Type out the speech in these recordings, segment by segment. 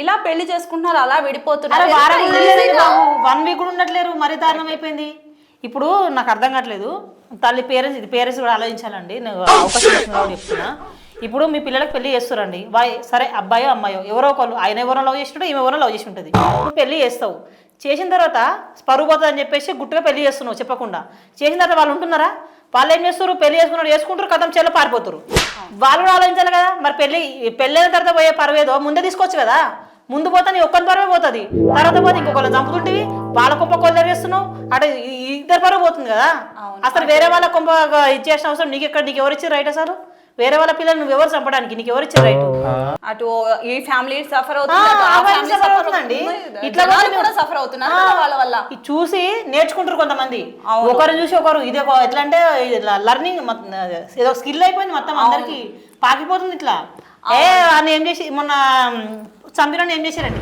ఇలా పెళ్ళి చేసుకుంటున్నారు అలా విడిపోతున్నారు. వారం. బాబు వన్ వీక్ కూడా ఉండట్లేరు మరీ దారుణం అయిపోయింది. ఇప్పుడు నాకు అర్థం కావట్లేదు. తల్లి పేరెంట్స్ ఇది పేరెంట్స్ కూడా ఆలోచించాలండి. నేను అవకాశం చెప్తున్నా. ఇప్పుడు మీ పిల్లలకు పెళ్ళి చేస్తారండి. వాయ్ సరే అబ్బాయో అమ్మాయో ఎవరో ఒకళ్ళు ఆయన ఎవరో లవ్ చేస్తుంటే ఈమె ఎవరో లవ్ చేసి ఉంటుంది. నువ్వు పెళ్ళి చేస్తావు. చేసిన తర్వాత పరుగు పోతుంది అని చెప్పేసి గుట్టుగా పెళ్ళి చేస్తున్నావు చెప్పకుండా. చేసిన తర్వాత వాళ్ళు ఉంటున్నారా? వాళ్ళు ఏం చేస్తారు పెళ్ళి చేసుకున్నారు చేసుకుంటారు కథం చెల్ల పారిపోతారు. వాళ్ళు కూడా ఆలోచించాలి కదా. మరి పెళ్ళి పెళ్ళి అయిన తర్వాత పోయే పర్వేదో ముందే తీసుకోవచ్చు కదా. ముందు పోతే నీ ఒక్కరి పరువే పోతుంది. తర్వాత పోతే ఇంకొకళ్ళు చంపుతుంటివి. వాళ్ళ కొంప కొల్లరి చేస్తున్నావు అటు ఇద్దరు పరువు పోతుంది కదా. అసలు వేరే వాళ్ళ కొంప ఇచ్చేసిన అవసరం నీకు ఎక్కడ నీకు ఎవరు ఇచ్చారు రైట్ అసలు? వేరే వాళ్ళ పిల్లలు నువ్వు ఎవరు చంపడానికి నీకు ఎవరు ఇచ్చారు రైట్? అటు ఈ ఫ్యామిలీ సఫర్ అవుతుంది. ఇట్లా కూడా సఫర్ అవుతున్నారు కదా వాళ్ళ వల్ల. ఇది చూసి నేర్చుకుంటారు కొంతమంది. ఒకరు చూసి ఒకరు ఇది ఒక ఎట్లా అంటే లర్నింగ్ ఏదో స్కిల్ అయిపోయింది మొత్తం అందరికి. పాకిపోతుంది ఇట్లా. ఏ అని ఏం చేసి మొన్న చంపిన ఏం చేశారండి?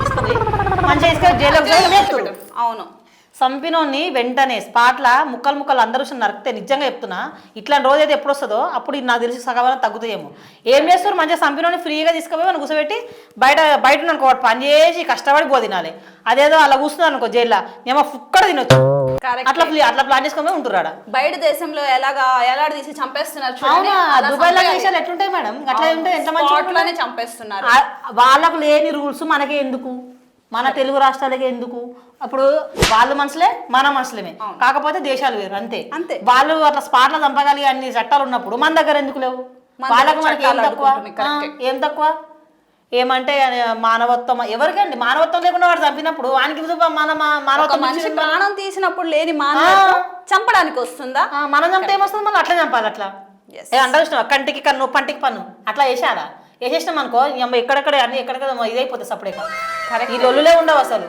మంచిగా జైల్లో వేస్తారు అవును. చంపినోని వెంటనే స్పాట్ల ముక్కలు ముక్కలు అందరూ నరికితే నిజంగా చెప్తున్నా ఇట్లాంటి రోజు అయితే ఎప్పుడు వస్తుందో అప్పుడు నాకు తెలిసి సగం తగ్గుతాయేమో ఏం చేస్తారు మంచిగా చంపినోని ఫ్రీగా తీసుకుపోయి మనం కూర్చోబెట్టి బయట బయట అనుకో పని చేసి కష్టపడి పో తినాలి. అదేదో అలా కూర్చున్నారు అనుకో జైల్లో. ఏమో ఫుక్కడ తినొచ్చు. అట్లా అట్లా ప్లాన్ చేసుకొని ఆడ. బయట దేశంలో ఎలాగా ఎలాడ తీసి చంపేస్తున్నారు దుబాయ్లో చంపేయాలి. దేశాలు ఎట్లుంటాయి మేడం? అట్లా ఉంటే ఎంత? లోనే చంపేస్తున్నారు. వాళ్ళకు లేని రూల్స్ మనకే ఎందుకు? మన తెలుగు రాష్ట్రాలకే ఎందుకు? అప్పుడు వాళ్ళ మనుషులే మన మనుషులమే కాకపోతే దేశాలు వేరు అంతే. అంతే. వాళ్ళు అట్లా స్పాట్లో చంపగలిగే అన్ని చట్టాలు ఉన్నప్పుడు మన దగ్గర ఎందుకు లేవు? మన వాళ్ళకి మనకి ఏం తక్కువ? ఏం తక్కువ? ఏమంటే మానవత్వం ఎవరికండి? మానవత్వం లేకుండా వాడు చంపినప్పుడు వానికి మన మానవత్వం మనిషి? ప్రాణం తీసినప్పుడు లేని మానవత్వం చంపడానికి వస్తుందా? మనం చంపితే ఏమొస్తుంది? మళ్ళీ అట్లా చంపాలి అట్లా. చూసినావా? కంటికి కన్ను పంటికి పన్ను అట్లా వేసాడా వేసేసినాం అనుకో ఈ అమ్మ ఎక్కడెక్కడ అన్ని ఎక్కడెక్కడ ఇదైపోతుంది సపరేట్గా. ఈ లొల్లులే ఉండవు అసలు.